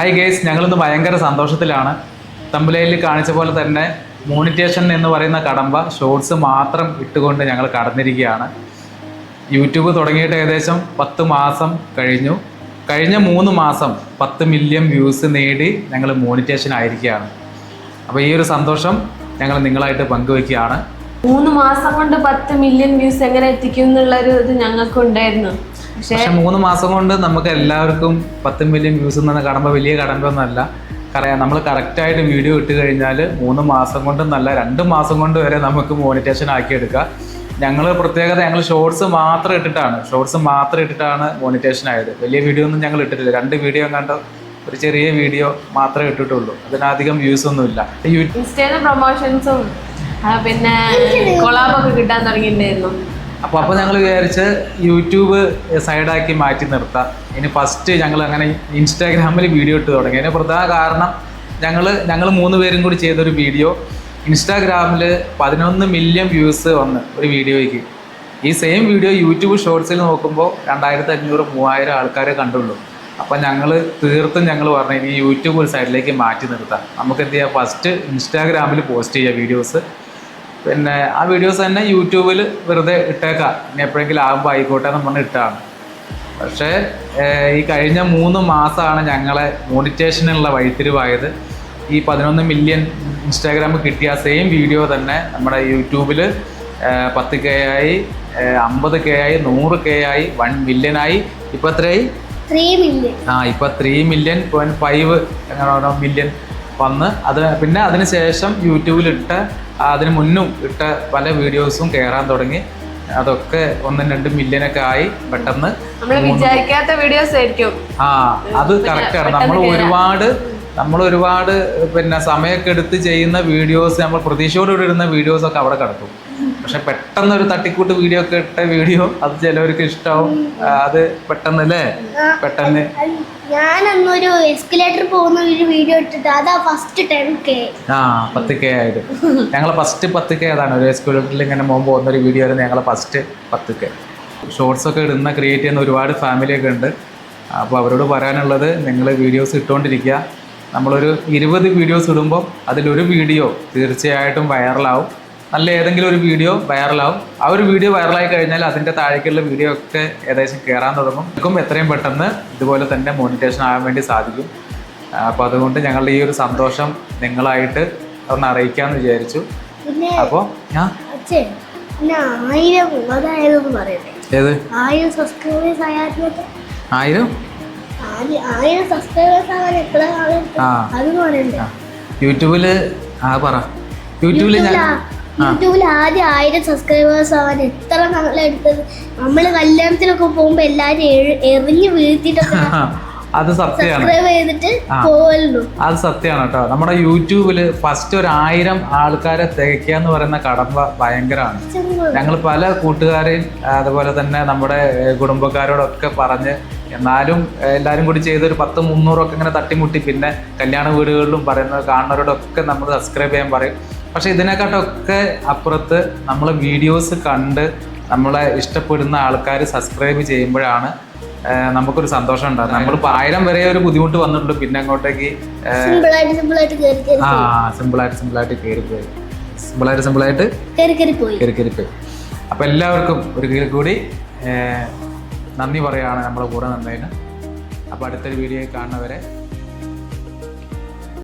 Hi guys ഞങ്ങളിന്ന് ഭയങ്കര സന്തോഷത്തിലാണ്. തമ്പലയിൽ കാണിച്ച പോലെ തന്നെ മോണിറ്റേഷൻ എന്ന് പറയുന്ന കടമ്പ ഷോർട്സ് മാത്രം ഇട്ടുകൊണ്ട് ഞങ്ങൾ കടന്നിരിക്കുകയാണ്. യൂട്യൂബ് തുടങ്ങിയിട്ട് ഏകദേശം പത്ത് മാസം കഴിഞ്ഞു. കഴിഞ്ഞ മൂന്ന് മാസം പത്ത് മില്യൺ വ്യൂസ് നേടി ഞങ്ങൾ മോണിറ്റേഷൻ ആയിരിക്കുകയാണ്. അപ്പോൾ ഈ ഒരു സന്തോഷം ഞങ്ങൾ നിങ്ങളായിട്ട് പങ്കുവെക്കുകയാണ് മൂന്ന് മാസം കൊണ്ട് പത്ത് മില്യൺ വ്യൂസ് എങ്ങനെ എത്തിക്കും എന്നുള്ളൊരു ഇത് ഞങ്ങൾക്ക് ഉണ്ടായിരുന്നു പക്ഷെ മൂന്ന് മാസം കൊണ്ട് നമുക്ക് എല്ലാവർക്കും പത്ത് മില്യൺ വ്യൂസ് എന്ന കടമ്പ വലിയ കടമ്പൊന്നല്ല നമ്മൾ കറക്റ്റായിട്ട് വീഡിയോ ഇട്ട് കഴിഞ്ഞാൽ മൂന്ന് മാസം കൊണ്ട് നല്ല രണ്ട് മാസം കൊണ്ട് വരെ നമുക്ക് മോണിറ്റേഷൻ ആക്കിയെടുക്കാം. ഞങ്ങൾ പ്രത്യേകത ഞങ്ങൾ ഷോർട്സ് മാത്രം ഇട്ടിട്ടാണ്. ഷോർട്സ് മാത്രം ഇട്ടിട്ടാണ് മോണിറ്റേഷൻ ആയത്. വലിയ വീഡിയോ ഒന്നും ഞങ്ങൾ ഇട്ടിട്ടില്ല. രണ്ട് വീഡിയോ കണ്ട ഒരു ചെറിയ വീഡിയോ മാത്രമേ ഇട്ടിട്ടുള്ളൂ. അതിനധികം വ്യൂസ് ഒന്നും ഇല്ല. ഇൻസ്റ്റയിൽ പ്രൊമോഷൻസും പിന്നെ കൊളാബൊക്കെ കിട്ടാൻ തുടങ്ങിയിട്ടുണ്ടായിരുന്നു. അപ്പോൾ അപ്പോൾ ഞങ്ങൾ വിചാരിച്ച് യൂട്യൂബ് സൈഡാക്കി മാറ്റി നിർത്താം. ഇനി ഫസ്റ്റ് ഞങ്ങൾ അങ്ങനെ ഇൻസ്റ്റാഗ്രാമിൽ വീഡിയോ ഇട്ട് തുടങ്ങി. അതിന് പ്രധാന കാരണം ഞങ്ങൾ ഞങ്ങൾ മൂന്ന് പേരും കൂടി ചെയ്തൊരു വീഡിയോ. ഇൻസ്റ്റാഗ്രാമിൽ പതിനൊന്ന് മില്യൺ വ്യൂസ് വന്ന് ഒരു വീഡിയോയ്ക്ക്. ഈ സെയിം വീഡിയോ യൂട്യൂബ് ഷോർട്സിൽ നോക്കുമ്പോൾ രണ്ടായിരത്തി അഞ്ഞൂറ് മൂവായിരം ആൾക്കാരെ കണ്ടുള്ളൂ. അപ്പം ഞങ്ങൾ തീർത്തും ഞങ്ങൾ പറഞ്ഞു ഇനി യൂട്യൂബ് ഒരു സൈഡിലേക്ക് മാറ്റി നിർത്താം. നമുക്ക് എന്ത് ചെയ്യാം? ഫസ്റ്റ് ഇൻസ്റ്റാഗ്രാമിൽ പോസ്റ്റ് ചെയ്യുക വീഡിയോസ് പിന്നെ ആ വീഡിയോസ് തന്നെ യൂട്യൂബിൽ വെറുതെ ഇട്ടേക്കാം. ഇനി എപ്പോഴെങ്കിലും ആകുമ്പോൾ ആയിക്കോട്ടെ നമ്മൾ പറഞ്ഞ് ഇട്ടാണ്. പക്ഷേ ഈ കഴിഞ്ഞ മൂന്ന് മാസമാണ് ഞങ്ങളെ മോണിറ്റേഷനുള്ള വഴിത്തിരിവായത്. ഈ പതിനൊന്ന് മില്യൺ ഇൻസ്റ്റാഗ്രാമിൽ കിട്ടിയ സെയിം വീഡിയോ തന്നെ നമ്മുടെ യൂട്യൂബിൽ പത്ത് കെ ആയി അമ്പത് കെ ആയി നൂറ് കെ ആയി വൺ മില്യനായി ഇപ്പോൾ എത്രയായി? ത്രീ മില്യൺ ആ ഇപ്പം ത്രീ മില്യൺ പോയിന്റ് ഫൈവ് അങ്ങനെ മില്യൺ വന്ന് അത് പിന്നെ അതിന് ശേഷം യൂട്യൂബിലിട്ട അതിന് മുന്നും ഇട്ട പല വീഡിയോസും കയറാൻ തുടങ്ങി. അതൊക്കെ ഒന്നും രണ്ടും മില്യനൊക്കെ ആയി പെട്ടെന്ന് വിചാരിക്കാത്ത വീഡിയോസ് ആയിരിക്കും. ആ അത് കറക്റ്റാണ് നമ്മൾ ഒരുപാട് നമ്മൾ ഒരുപാട് പിന്നെ സമയമൊക്കെ എടുത്ത് ചെയ്യുന്ന വീഡിയോസ് നമ്മൾ പ്രതീക്ഷയോടുകൂടി ഇടുന്ന വീഡിയോസ് ഒക്കെ അവിടെ കിടക്കും. പക്ഷെ പെട്ടെന്ന് ഒരു തട്ടിക്കൂട്ട് വീഡിയോ ഒക്കെ ഇട്ട വീഡിയോ അത് ചിലവർക്ക് ഇഷ്ടാവും. അത് പെട്ടെന്ന് അല്ലേ പെട്ടെന്ന്. ഞാനൊന്നൊരു എസ്കലേറ്റർ പോകുന്ന ഒരു വീഡിയോ ഇട്ടിട്ട് അതാ ഫസ്റ്റ് ടെൻ കെ ആ പത്ത് കെ ആയത്. ഞങ്ങൾ ഫസ്റ്റ് പത്ത് കെ അതാണ്. ഒരു എസ്കലേറ്ററിൽ ഇങ്ങനെ മുമ്പ് പോകുന്ന ഒരു വീഡിയോ ആയിരുന്നു ഞങ്ങൾ ഫസ്റ്റ് പത്ത് കെ ഷോർട്സ് ഒക്കെ ഇടുന്ന ക്രിയേറ്റ് ചെയ്യുന്ന ഒരുപാട് ഫാമിലിയൊക്കെ ഉണ്ട്. അപ്പോൾ അവരോട് പറയാനുള്ളത് നിങ്ങൾ വീഡിയോസ് ഇട്ടുകൊണ്ടിരിക്കുക നമ്മളൊരു ഇരുപത് വീഡിയോസ് ഇടുമ്പോൾ അതിലൊരു വീഡിയോ തീർച്ചയായിട്ടും വൈറലാവും നല്ല ഏതെങ്കിലും ഒരു വീഡിയോ വൈറലാവും. ആ ഒരു വീഡിയോ വൈറലായി കഴിഞ്ഞാൽ അതിന്റെ താഴേക്കുള്ള വീഡിയോ ഒക്കെ ഏകദേശം കയറാൻ തുടങ്ങും. നമുക്കും എത്രയും പെട്ടെന്ന് ഇതുപോലെ തന്നെ മോണിറ്റേഷൻ ആകാൻ വേണ്ടി സാധിക്കും. അപ്പോൾ അതുകൊണ്ട് ഞങ്ങളുടെ ഈ ഒരു സന്തോഷം നിങ്ങളായിട്ട് ഒന്ന് അറിയിക്കാമെന്ന് വിചാരിച്ചു. അപ്പോൾ ഞാൻ ഏത്? ആയിരം സബ്സ്ക്രൈബേഴ്സ് ആയാലും ആയിരം? ആദ്യം ആയിരം സബ്സ്ക്രൈബേഴ്സ് ആവാൻ എത്ര ആളും ആ. പറ. യൂട്യൂബിൽ ഞാൻ യൂട്യൂബിൽ ആദ്യം ആയിരം സബ്സ്ക്രൈബേഴ്സ് ആവാൻ എത്ര നമ്മളെടുത്തത് നമ്മൾ കല്യാണത്തിനൊക്കെ പോകുമ്പോ എല്ലാരും എറിഞ്ഞു വീഴ്ത്തിട്ടൊക്കെ അത് സത്യമാണ്. അത് സത്യമാണ് കേട്ടോ. നമ്മുടെ യൂട്യൂബിൽ ഫസ്റ്റ് ഒരു ആയിരം ആൾക്കാരെ തികയ്ക്കുക എന്ന് പറയുന്ന കടമ്പ ഭയങ്കരമാണ്. ഞങ്ങൾ പല കൂട്ടുകാരെയും അതുപോലെ തന്നെ നമ്മുടെ കുടുംബക്കാരോടൊക്കെ പറഞ്ഞ് എന്നാലും എല്ലാവരും കൂടി ചെയ്തൊരു പത്ത് മുന്നൂറൊക്കെ ഇങ്ങനെ തട്ടിമുട്ടി പിന്നെ കല്യാണ വീടുകളിലും പറയുന്നത് കാണുന്നവരോടൊക്കെ നമ്മൾ സബ്സ്ക്രൈബ് ചെയ്യാൻ പറയും. പക്ഷെ ഇതിനെക്കാട്ടൊക്കെ അപ്പുറത്ത് നമ്മൾ വീഡിയോസ് കണ്ട് നമ്മളെ ഇഷ്ടപ്പെടുന്ന ആൾക്കാർ സബ്സ്ക്രൈബ് ചെയ്യുമ്പോഴാണ് നമുക്കൊരു സന്തോഷം ഉണ്ടാകും നമ്മളിപ്പോ ആയിരം വരെ ഒരു ബുദ്ധിമുട്ട് വന്നിട്ടുണ്ട് പിന്നെ അങ്ങോട്ടേക്ക് ആ സിമ്പിളായിട്ട് സിമ്പിളായിട്ട് കയറി പോയി. സിമ്പിളായിട്ട് സിമ്പിളായിട്ട് കയറി കയറി പോയി. അപ്പൊ എല്ലാവർക്കും ഒരു കീഴിൽ കൂടി നന്ദി പറയുകയാണ് നമ്മുടെ കൂടെ നിന്നതിന്. അപ്പോൾ അടുത്തൊരു വീഡിയോ കാണുന്നവരെ